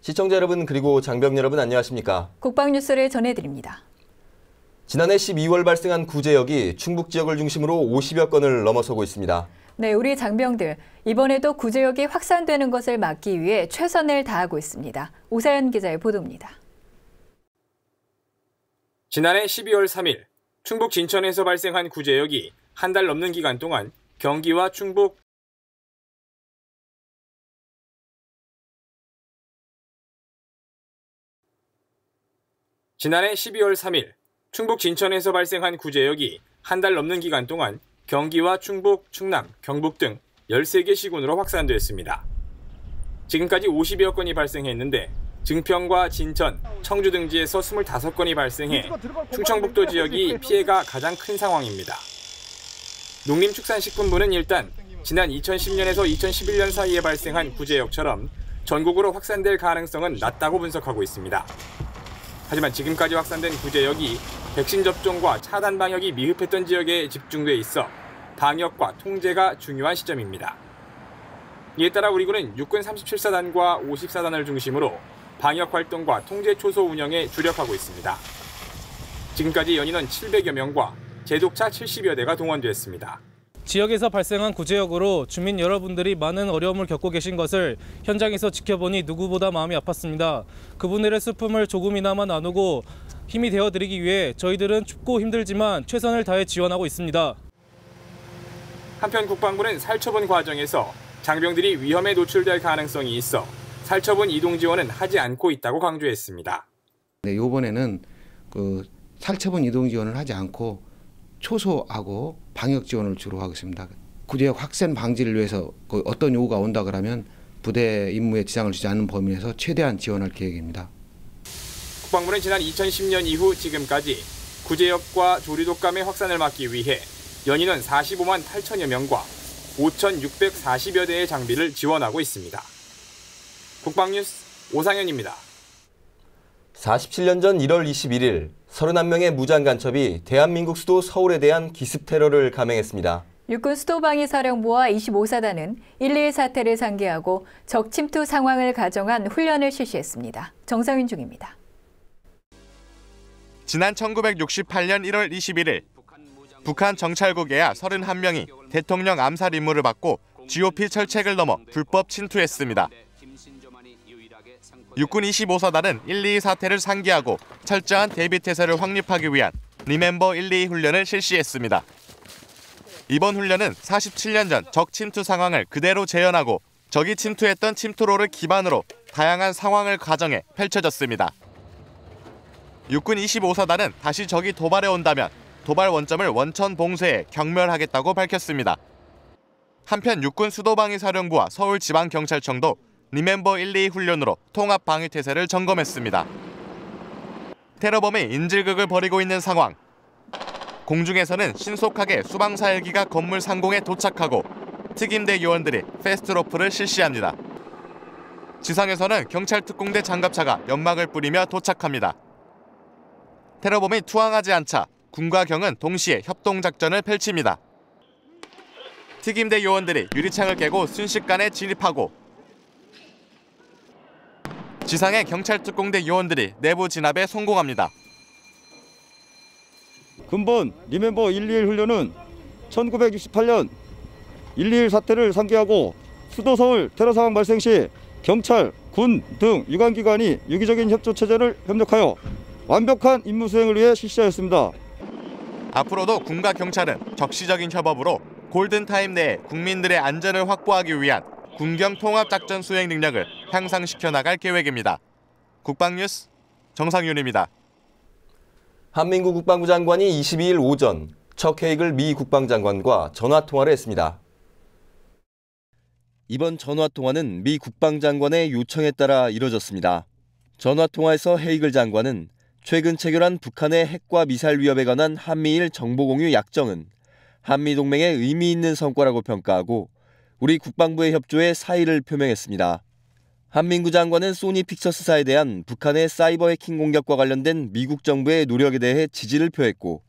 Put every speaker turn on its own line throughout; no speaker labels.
시청자 여러분 그리고 장병 여러분 안녕하십니까?
국방 뉴스를 전해드립니다.
지난해 12월 발생한 구제역이 충북 지역을 중심으로 50여 건을 넘어서고 있습니다.
네, 우리 장병들 이번에도 구제역이 확산되는 것을 막기 위해 최선을 다하고 있습니다. 오사연 기자의 보도입니다.
지난해 12월 3일 충북 진천에서 발생한 구제역이 한 달 넘는 기간 동안 경기와 충북 지난해 12월 3일 충북 진천에서 발생한 구제역이 한 달 넘는 기간 동안 경기와 충북, 충남, 경북 등 13개 시군으로 확산됐습니다. 지금까지 50여 건이 발생했는데 증평과 진천, 청주 등지에서 25건이 발생해 충청북도 지역이 피해가 가장 큰 상황입니다. 농림축산식품부는 일단 지난 2010년에서 2011년 사이에 발생한 구제역처럼 전국으로 확산될 가능성은 낮다고 분석하고 있습니다. 하지만 지금까지 확산된 구제역이 백신 접종과 차단 방역이 미흡했던 지역에 집중돼 있어 방역과 통제가 중요한 시점입니다. 이에 따라 우리 군은 육군 37사단과 50사단을 중심으로 방역 활동과 통제 초소 운영에 주력하고 있습니다. 지금까지 연인원 700여 명과 제독차 70여 대가 동원됐습니다.
지역에서 발생한 구제역으로 주민 여러분들이 많은 어려움을 겪고 계신 것을 현장에서 지켜보니 누구보다 마음이 아팠습니다. 그분들의 슬픔을 조금이나마 나누고 힘이 되어드리기 위해 저희들은 춥고 힘들지만 최선을 다해 지원하고 있습니다.
한편 국방부는 살처분 과정에서 장병들이 위험에 노출될 가능성이 있어 살처분 이동 지원은 하지 않고 있다고 강조했습니다.
네, 이번에는 그 살처분 이동 지원을 하지 않고 초소하고 방역 지원을 주로 하겠습니다. 구제역 확산 방지를 위해서 그 어떤 요구가 온다 그러면 부대 임무에 지장을 주지 않는 범위 내에서 최대한 지원할 계획입니다.
국방부는 지난 2010년 이후 지금까지 구제역과 조리독감의 확산을 막기 위해 연인원 45만 8천여 명과 5,640여 대의 장비를 지원하고 있습니다. 국방뉴스 오상현입니다.
47년 전 1월 21일 31명의 무장 간첩이 대한민국 수도 서울에 대한 기습 테러를 감행했습니다.
육군 수도방위사령부와 25사단은 1.2 사태를 상기하고 적 침투 상황을 가정한 훈련을 실시했습니다. 정상윤 중입니다.
지난 1968년 1월 21일 북한 정찰국에야 31명이 대통령 암살 임무를 받고 GOP 철책을 넘어 불법 침투했습니다. 육군 25사단은 1, 2 사태를 상기하고 철저한 대비태세를 확립하기 위한 리멤버 1, 2 훈련을 실시했습니다. 이번 훈련은 47년 전 적 침투 상황을 그대로 재현하고 적이 침투했던 침투로를 기반으로 다양한 상황을 가정해 펼쳐졌습니다. 육군 25사단은 다시 적이 도발해 온다면 도발 원점을 원천 봉쇄해 경멸하겠다고 밝혔습니다. 한편 육군 수도방위사령부와 서울지방경찰청도 리멤버 1, 2 훈련으로 통합 방위 태세를 점검했습니다. 테러범이 인질극을 벌이고 있는 상황. 공중에서는 신속하게 수방사 헬기가 건물 상공에 도착하고 특임대 요원들이 패스트로프를 실시합니다. 지상에서는 경찰 특공대 장갑차가 연막을 뿌리며 도착합니다. 테러범이 투항하지 않자 군과 경은 동시에 협동 작전을 펼칩니다. 특임대 요원들이 유리창을 깨고 순식간에 진입하고 지상의 경찰 특공대 요원들이 내부 진압에 성공합니다.
근본 리멤버 121 훈련은 1968년 121 사태를 상기하고 수도 서울 테러 상황 발생 시 경찰, 군 등 유관기관이 유기적인 협조 체제를 협력하여 완벽한 임무 수행을 위해 실시하였습니다.
앞으로도 군과 경찰은 적시적인 협업으로 골든타임 내에 국민들의 안전을 확보하기 위한 군경 통합 작전 수행 능력을 향상시켜 나갈 계획입니다. 국방뉴스 정상윤입니다.
한민구 국방부 장관이 22일 오전 척 헤이글 미 국방장관과 전화 통화를 했습니다. 이번 전화 통화는 미 국방장관의 요청에 따라 이뤄졌습니다. 전화 통화에서 헤이글 장관은 최근 체결한 북한의 핵과 미사일 위협에 관한 한미일 정보 공유 약정은 한미 동맹의 의미 있는 성과라고 평가하고 우리 국방부의 협조에 사의를 표명했습니다. 한민구 장관은 소니 픽처스사에 대한 북한의 사이버 해킹 공격과 관련된 미국 정부의 노력에 대해 지지를 표했고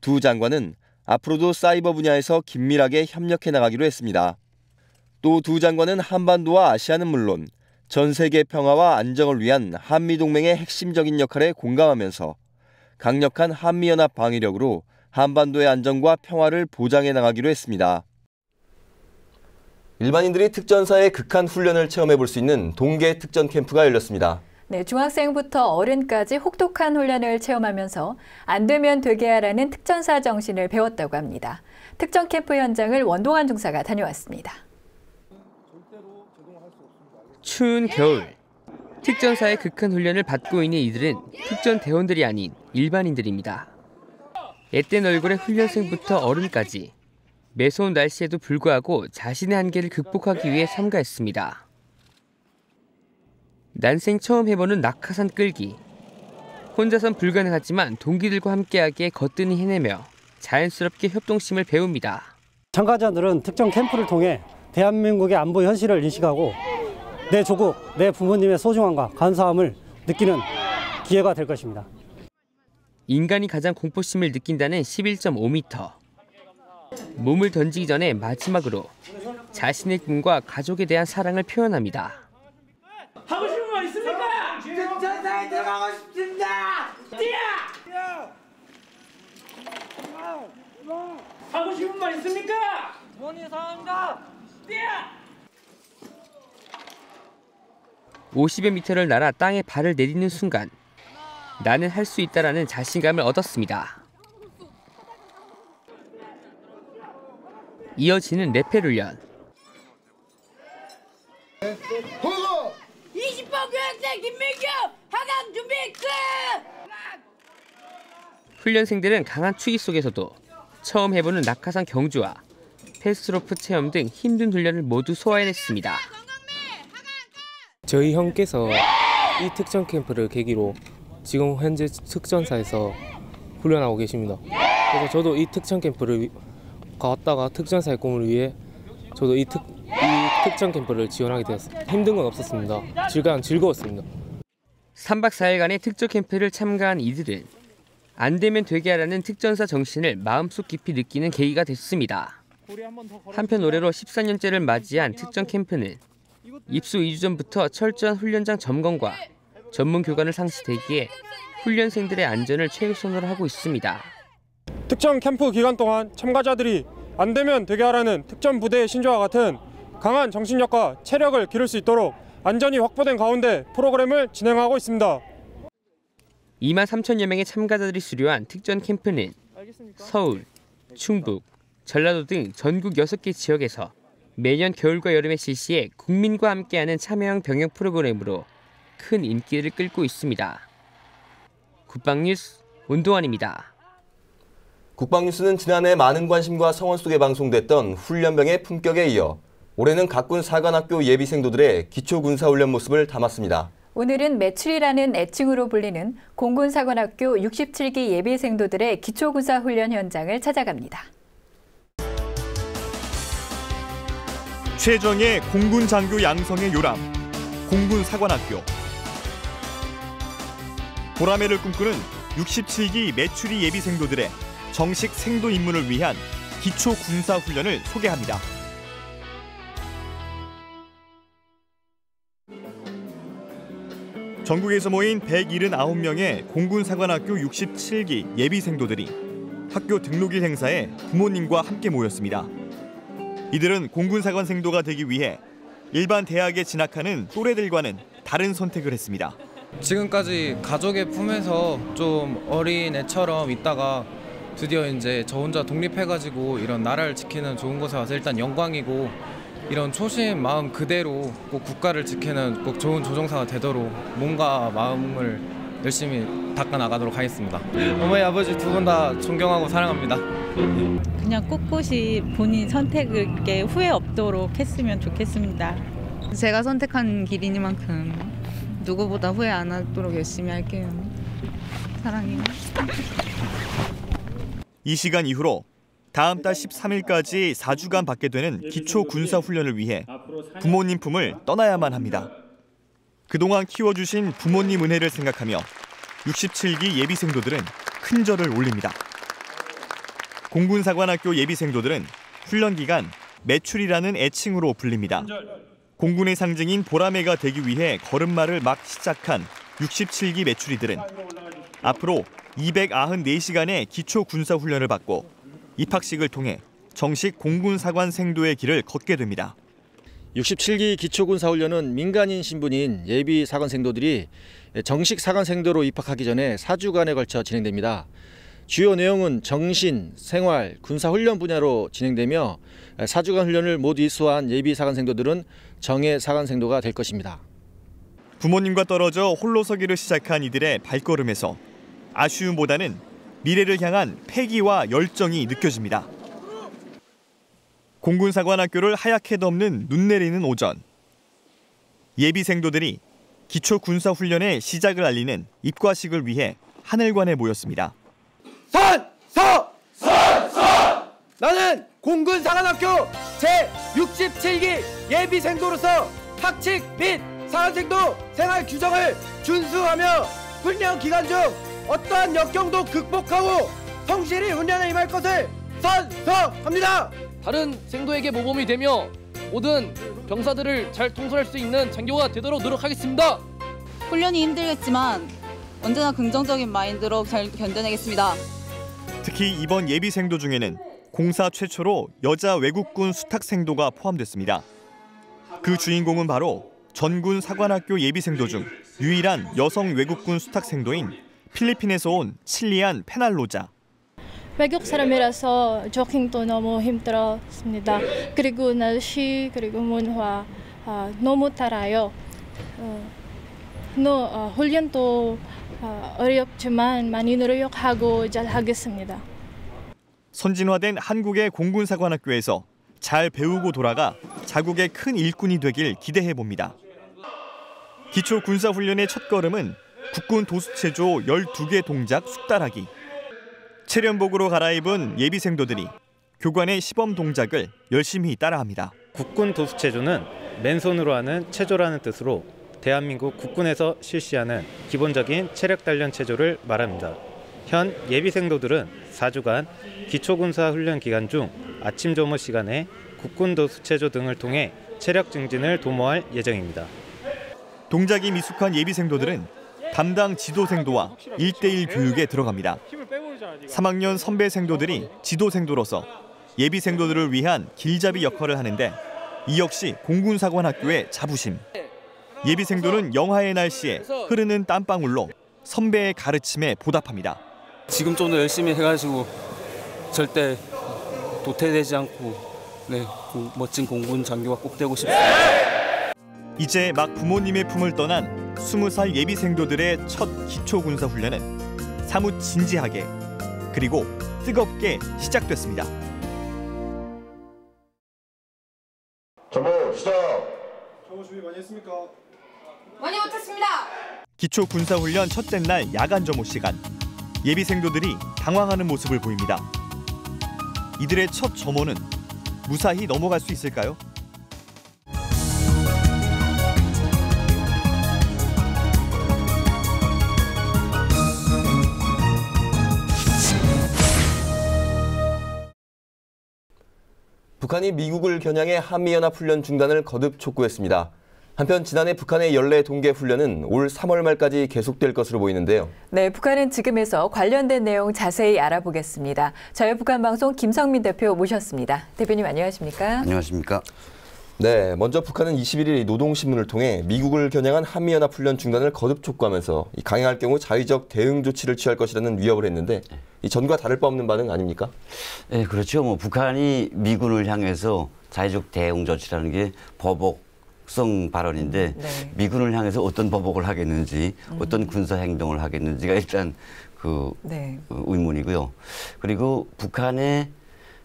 두 장관은 앞으로도 사이버 분야에서 긴밀하게 협력해 나가기로 했습니다. 또 두 장관은 한반도와 아시아는 물론 전 세계 평화와 안정을 위한 한미 동맹의 핵심적인 역할에 공감하면서 강력한 한미연합 방위력으로 한반도의 안정과 평화를 보장해 나가기로 했습니다. 일반인들이 특전사의 극한 훈련을 체험해 볼 수 있는 동계 특전 캠프가 열렸습니다.
네, 중학생부터 어른까지 혹독한 훈련을 체험하면서 안 되면 되게 하라는 특전사 정신을 배웠다고 합니다. 특전 캠프 현장을 원동환 중사가 다녀왔습니다.
추운 겨울 특전사의 극한 훈련을 받고 있는 이들은 특전 대원들이 아닌 일반인들입니다. 앳된 얼굴의 훈련생부터 어른까지 매서운 날씨에도 불구하고 자신의 한계를 극복하기 위해 참가했습니다. 난생 처음 해보는 낙하산 끌기. 혼자선 불가능하지만 동기들과 함께하기에 거뜬히 해내며 자연스럽게 협동심을 배웁니다.
참가자들은 특정 캠프를 통해 대한민국의 안보 현실을 인식하고 내 조국, 내 부모님의 소중함과 감사함을 느끼는 기회가 될 것입니다.
인간이 가장 공포심을 느낀다는 11.5m. 몸을 던지기 전에 마지막으로 자신의 꿈과 가족에 대한 사랑을 표현합니다.
하고 싶은 말 있습니까? 특전사에 들어가고 싶습니다. 뛰어! 하고 싶은 말 있습니까? 부모님 사랑합니다. 뛰어!
50여 미터를 날아 땅에 발을 내딛는 순간 나는 할 수 있다라는 자신감을 얻었습니다. 이어지는 레펠 훈련.
20번 교육생 김민규 하강 준비 끝!
훈련생들은 강한 추위 속에서도 처음 해보는 낙하산 경주와 패스로프 체험 등 힘든 훈련을 모두 소화해냈습니다.
저희 형께서 이 특전 캠프를 계기로 지금 현재 특전사에서 훈련하고 계십니다. 그래서 저도 이 특전 캠프를 위- 갔다가 특전사의 꿈을 위해 저도 이, 특, 이 특전 캠프를 지원하게 되었습니다. 힘든 건 없었습니다. 즐거운 즐거웠습니다.
3박 4일간의 특전 캠프를 참가한 이들은 안 되면 되게 하라는 특전사 정신을 마음속 깊이 느끼는 계기가 됐습니다. 한편 올해로 14년째를 맞이한 특전 캠프는 입수 2주 전부터 철저한 훈련장 점검과 전문 교관을 상시되기에 훈련생들의 안전을 최우선으로 하고 있습니다.
특전 캠프 기간 동안 참가자들이 안 되면 되게 하라는 특전 부대의 신조와 같은 강한 정신력과 체력을 기를 수 있도록 안전이 확보된 가운데 프로그램을 진행하고 있습니다.
2만 3천여 명의 참가자들이 수료한 특전 캠프는 서울, 충북, 전라도 등 전국 6개 지역에서 매년 겨울과 여름에 실시해 국민과 함께하는 참여형 병역 프로그램으로 큰 인기를 끌고 있습니다. 국방뉴스 운동환입니다.
국방뉴스는 지난해 많은 관심과 성원 속에 방송됐던 훈련병의 품격에 이어 올해는 각군 사관학교 예비생도들의 기초군사훈련 모습을 담았습니다.
오늘은 매출이라는 애칭으로 불리는 공군사관학교 67기 예비생도들의 기초군사 훈련 현장을 찾아갑니다.
최정예 공군 장교 양성의 요람 공군 사관학교 보라매를 꿈꾸는 67기 매추리 예비생도들의 정식 생도 입문을 위한 기초 군사 훈련을 소개합니다. 전국에서 모인 179명의 공군 사관학교 67기 예비생도들이 학교 등록일 행사에 부모님과 함께 모였습니다. 이들은 공군사관생도가 되기 위해 일반 대학에 진학하는 또래들과는 다른 선택을 했습니다.
지금까지 가족의 품에서 좀 어린 애처럼 있다가 드디어 이제 저 혼자 독립해가지고 이런 나라를 지키는 좋은 곳에 와서 일단 영광이고 이런 초심 마음 그대로 꼭 국가를 지키는 꼭 좋은 조종사가 되도록 몸과 마음을 열심히 닦아 나가도록 하겠습니다. 어머니 아버지 두 분 다 존경하고 사랑합니다.
그냥 꿋꿋이 본인 선택을 이렇게 후회 없도록 했으면 좋겠습니다.
제가 선택한 길이니만큼 누구보다 후회 안 하도록 열심히 할게요. 사랑해요.
이 시간 이후로 다음 달 13일까지 4주간 받게 되는 기초 군사 훈련을 위해 부모님 품을 떠나야만 합니다. 그동안 키워주신 부모님 은혜를 생각하며 67기 예비생도들은 큰 절을 올립니다. 공군사관학교 예비생도들은 훈련 기간 매출이라는 애칭으로 불립니다. 공군의 상징인 보라매가 되기 위해 걸음마를 막 시작한 67기 매출이들은 앞으로 294시간의 기초 군사 훈련을 받고 입학식을 통해 정식 공군 사관 생도의 길을 걷게 됩니다.
67기 기초군사훈련은 민간인 신분인 예비 사관생도들이 정식 사관생도로 입학하기 전에 4주간에 걸쳐 진행됩니다. 주요 내용은 정신, 생활, 군사훈련 분야로 진행되며 4주간 훈련을 모두 이수한 예비 사관생도들은 정예 사관생도가 될 것입니다.
부모님과 떨어져 홀로 서기를 시작한 이들의 발걸음에서 아쉬움보다는 미래를 향한 패기와 열정이 느껴집니다. 공군사관학교를 하얗게 덮는 눈 내리는 오전. 예비생도들이 기초 군사 훈련의 시작을 알리는 입과식을 위해 하늘관에 모였습니다.
선! 서! 선! 서! 나는 공군사관학교 제67기 예비생도로서 학칙 및 사관생도 생활 규정을 준수하며 훈련 기간 중 어떠한 역경도 극복하고 성실히 훈련에 임할 것을 선서합니다.
다른 생도에게 모범이 되며 모든 병사들을 잘 통솔할 수 있는 장교가 되도록 노력하겠습니다.
훈련이 힘들겠지만 언제나 긍정적인 마인드로 잘 견뎌내겠습니다.
특히 이번 예비 생도 중에는 공사 최초로 여자 외국군 수탁 생도가 포함됐습니다. 그 주인공은 바로 전군 사관학교 예비생도 중 유일한 여성 외국군 수탁 생도인 필리핀에서 온 칠리안 페날로자.
외국 사람이라서 조깅도 너무 힘들었습니다. 그리고 날씨 그리고 문화 아, 너무 달아요. 어, 너, 어, 훈련도 어, 어렵지만 많이 노력하고 잘 하겠습니다.
선진화된 한국의 공군사관학교에서 잘 배우고 돌아가 자국의 큰 일꾼이 되길 기대해 봅니다. 기초 군사 훈련의 첫 걸음은 국군 도수체조 12개 동작 숙달하기. 체련복으로 갈아입은 예비생도들이 교관의 시범 동작을 열심히 따라합니다.
국군 도수체조는 맨손으로 하는 체조라는 뜻으로 대한민국 국군에서 실시하는 기본적인 체력 단련 체조를 말합니다. 현 예비생도들은 4주간 기초군사 훈련 기간 중 아침 조무 시간에 국군 도수체조 등을 통해 체력 증진을 도모할 예정입니다.
동작이 미숙한 예비생도들은 담당 지도생도와 1대1 교육에 들어갑니다. 3학년 선배 생도들이 지도생도로서 예비생도들을 위한 길잡이 역할을 하는데 이 역시 공군사관학교의 자부심. 예비생도는 영하의 날씨에 흐르는 땀방울로 선배의 가르침에 보답합니다.
지금 좀 더 열심히 해가지고 절대 도태되지 않고 네 멋진 공군 장교가 꼭 되고 싶습니다.
이제 막 부모님의 품을 떠난 20살 예비생도들의 첫 기초군사 훈련은 사뭇 진지하게 그리고 뜨겁게 시작됐습니다.
전부 시작.
정보 준비 많이 했습니까?
많이 못했습니다.
기초 군사 훈련 첫째 날 야간 점호 시간. 예비생도들이 당황하는 모습을 보입니다. 이들의 첫 점호는 무사히 넘어갈 수 있을까요?
북한이 미국을 겨냥해 한미연합훈련 중단을 거듭 촉구했습니다. 한편 지난해 북한의 연례 동계 훈련은 올 3월 말까지 계속될 것으로 보이는데요.
네, 북한은 지금에서 관련된 내용 자세히 알아보겠습니다. 자유북한 방송 김성민 대표 모셨습니다. 대표님 안녕하십니까?
안녕하십니까?
네, 먼저 북한은 21일 노동신문을 통해 미국을 겨냥한 한미연합 훈련 중단을 거듭 촉구하면서 강행할 경우 자의적 대응 조치를 취할 것이라는 위협을 했는데 이 전과 다를 바 없는 반응 아닙니까?
네, 그렇죠. 뭐 북한이 미군을 향해서 자의적 대응 조치라는 게 보복 성 발언인데 네. 미군을 향해서 어떤 보복을 하겠는지 음. 어떤 군사 행동을 하겠는지가 일단 그 네. 의문이고요. 그리고 북한의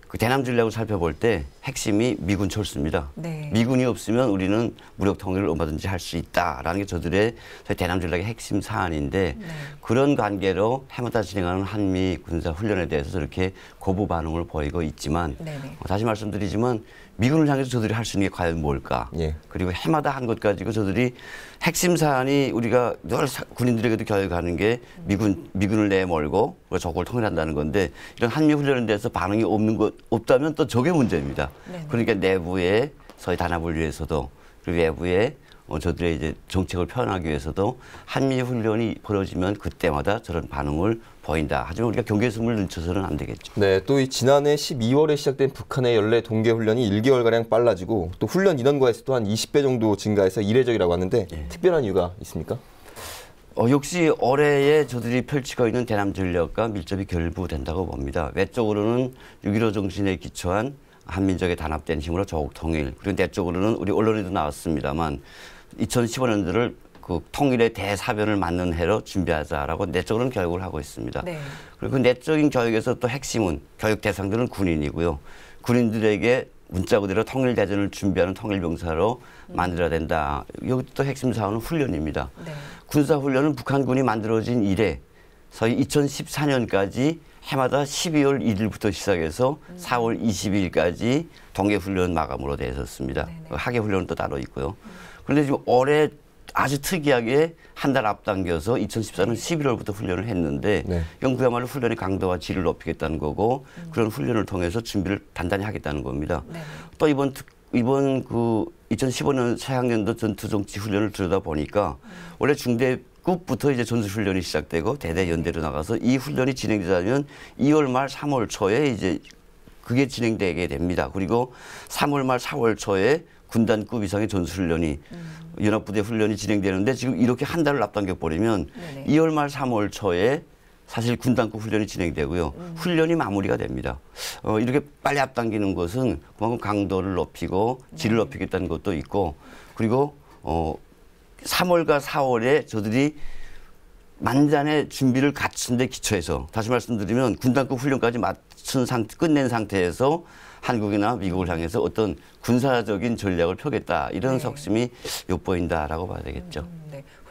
그 대남 전략을 살펴볼 때 핵심이 미군 철수입니다.
네.
미군이 없으면 우리는 무력 통일을 얼마든지 할 수 있다라는 게 저들의 저희 대남 전략의 핵심 사안인데
네.
그런 관계로 해마다 진행하는 한미 군사 훈련에 대해서 저렇게 거부 반응을 보이고 있지만
네네.
어, 다시 말씀드리지만 미군을 향해서 저들이 할 수 있는 게 과연 뭘까?
예.
그리고 해마다 한 것 가지고 저들이 핵심 사안이 우리가 늘 사- 군인들에게도 교육하는 게 미군 미군을 내몰고 적을 통일한다는 건데 이런 한미 훈련에 대해서 반응이 없는 것 없다면 또 저게 문제입니다.
네네.
그러니까 내부의 서해 단합을 위해서도 그리고 외부의 어, 저들의 이제 정책을 표현하기 위해서도 한미 훈련이 벌어지면 그때마다 저런 반응을 보인다. 하지만 우리가 경계심을 늦춰서는 안 되겠죠.
네, 또 이 지난해 12월에 시작된 북한의 연례 동계 훈련이 1개월 가량 빨라지고 또 훈련 인원과에서도 한 20배 정도 증가해서 이례적이라고 하는데 특별한 이유가 있습니까?
어, 역시 올해에 저들이 펼치고 있는 대남 전략과 밀접히 결부된다고 봅니다. 외적으로는 6.15 정신에 기초한 한민족의 단합된 힘으로 조국 통일, 그리고 내적으로는 우리 언론에도 나왔습니다만 2015년도를 그 통일의 대사변을 맞는 해로 준비하자라고 내적으로는 교육을 하고 있습니다.
네.
그리고 그 내적인 교육에서 또 핵심은 교육 대상들은 군인이고요. 군인들에게 문자 그대로 통일 대전을 준비하는 통일병사로 만들어야 된다. 여기 또 핵심 사항은 훈련입니다. 군사 훈련은 북한군이 만들어진 이래 서희 2014년까지 해마다 12월 1일부터 시작해서 4월 22일까지 동계 훈련 마감으로 되어 있었습니다. 하계 훈련은 또 따로 있고요. 그런데 지금 올해 아주 특이하게 한 달 앞당겨서 2014년 11월부터 훈련을 했는데 이건 그야말로 훈련의 강도와 질을 높이겠다는 거고 그런 훈련을 통해서 준비를 단단히 하겠다는 겁니다. 또 이번 특, 이번 그 2015년 새학년도 전투정치 훈련을 들여다 보니까 원래 중대 급부터 이제 전술 훈련이 시작되고 대대 연대로 나가서 이 훈련이 진행되자면 2월 말 3월 초에 이제 그게 진행되게 됩니다. 그리고 3월 말 4월 초에 군단급 이상의 전술훈련이 연합부대 훈련이 진행되는데 지금 이렇게 한 달을 앞당겨 버리면 2월 말 3월 초에 사실 군단급 훈련이 진행되고요. 훈련이 마무리가 됩니다. 어, 이렇게 빨리 앞당기는 것은 그만큼 강도를 높이고 질을 높이겠다는 것도 있고 그리고 어, 3월과 4월에 저들이 만잔의 준비를 갖춘 데 기초해서 다시 말씀드리면 군단급 훈련까지 맞춘 상태, 끝낸 상태에서 한국이나 미국을 향해서 어떤 군사적인 전략을 펴겠다 이런 속심이 엿보인다라고 봐야 되겠죠.
네.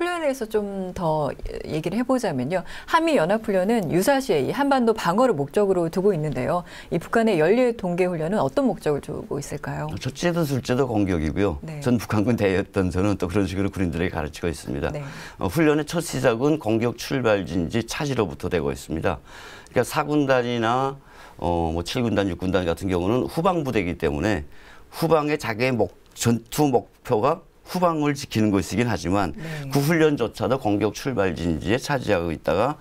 훈련에 대해서 좀 더 얘기를 해보자면요. 한미 연합 훈련은 유사시에 이 한반도 방어를 목적으로 두고 있는데요. 이 북한의 연례 동계 훈련은 어떤 목적을 두고 있을까요?
첫째도 둘째도 공격이고요.
네.
전 북한군 대였던 저는 또 그런 식으로 군인들에게 가르치고 있습니다.
네.
어, 훈련의 첫 시작은 공격 출발진지 차지로부터 되고 있습니다. 그러니까 사군단이나 어, 뭐 7군단, 6군단 같은 경우는 후방 부대이기 때문에 후방의 자기의 목, 전투 목표가 후방을 지키는 것이긴 하지만 그 훈련조차도 공격 출발 진지에 차지하고 있다가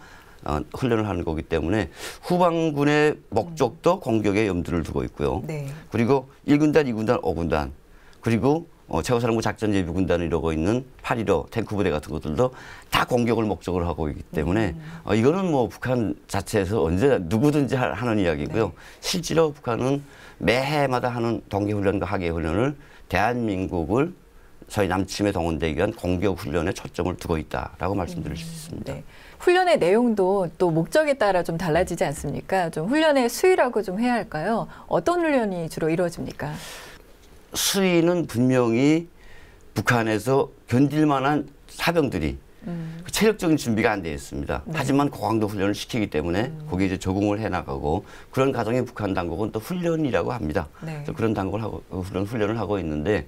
어, 훈련을 하는 거기 때문에 후방군의 목적도 공격에 염두를 두고 있고요.
네.
그리고 1군단, 2군단, 5군단 그리고 어, 최고사령부 작전 예비 군단을 이루고 있는 8.15 탱크 부대 같은 것들도 다 공격을 목적으로 하고 있기 때문에 어, 이거는 뭐 북한 자체에서 언제 누구든지 하- 하는 이야기고요. 실제로 북한은 매해마다 하는 동계 훈련과 하계 훈련을 대한민국을 저희 남침에 동원되기 위한 공격 훈련에 초점을 두고 있다라고 말씀드릴 수 있습니다.
네. 훈련의 내용도 또 목적에 따라 좀 달라지지 않습니까? 좀 훈련의 수위라고 좀 해야 할까요? 어떤 훈련이 주로 이루어집니까?
수위는 분명히 북한에서 견딜 만한 사병들이 그 체력적인 준비가 안 되어 있습니다. 하지만 고강도 훈련을 시키기 때문에 거기에 이제 적응을 해 나가고 그런 과정에 북한 당국은 또 훈련이라고 합니다.
네.
그래서 그런 당국을 하고 어, 훈련 훈련을 하고 있는데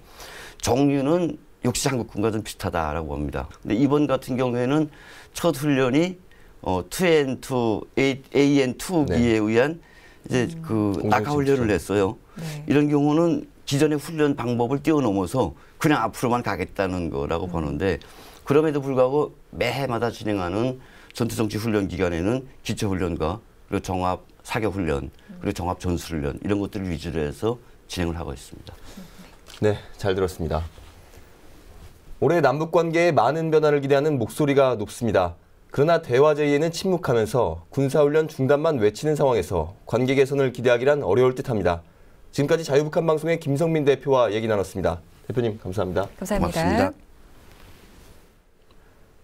종류는 역시 한국군과 좀 비슷하다라고 봅니다. 근데 이번 같은 경우에는 첫 훈련이 어 2N2 AN2기에 의한 이제 그 낙하 훈련을 냈어요. 이런 경우는 기존의 훈련 방법을 뛰어넘어서 그냥 앞으로만 가겠다는 거라고 보는데 그럼에도 불구하고 매해마다 진행하는 전투정치 훈련 기간에는 기초 훈련과 그리고 종합 사격 훈련 그리고 종합 전술 훈련 이런 것들을 위주로 해서 진행을 하고 있습니다.
네, 잘 들었습니다. 올해 남북 관계에 많은 변화를 기대하는 목소리가 높습니다. 그러나 대화 제의에는 침묵하면서 군사훈련 중단만 외치는 상황에서 관계 개선을 기대하기란 어려울 듯합니다. 지금까지 자유북한 방송의 김성민 대표와 얘기 나눴습니다. 대표님 감사합니다.
감사합니다. 고맙습니다.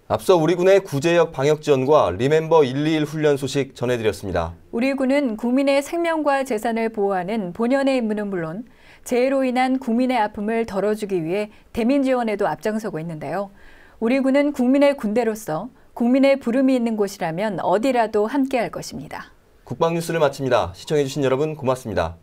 앞서 우리 군의 구제역 방역 지원과 리멤버 121 훈련 소식 전해드렸습니다.
우리 군은 국민의 생명과 재산을 보호하는 본연의 임무는 물론 재해로 인한 국민의 아픔을 덜어주기 위해 대민 지원에도 앞장서고 있는데요. 우리 군은 국민의 군대로서 국민의 부름이 있는 곳이라면 어디라도 함께할 것입니다.
국방 뉴스를 마칩니다. 시청해주신 여러분 고맙습니다.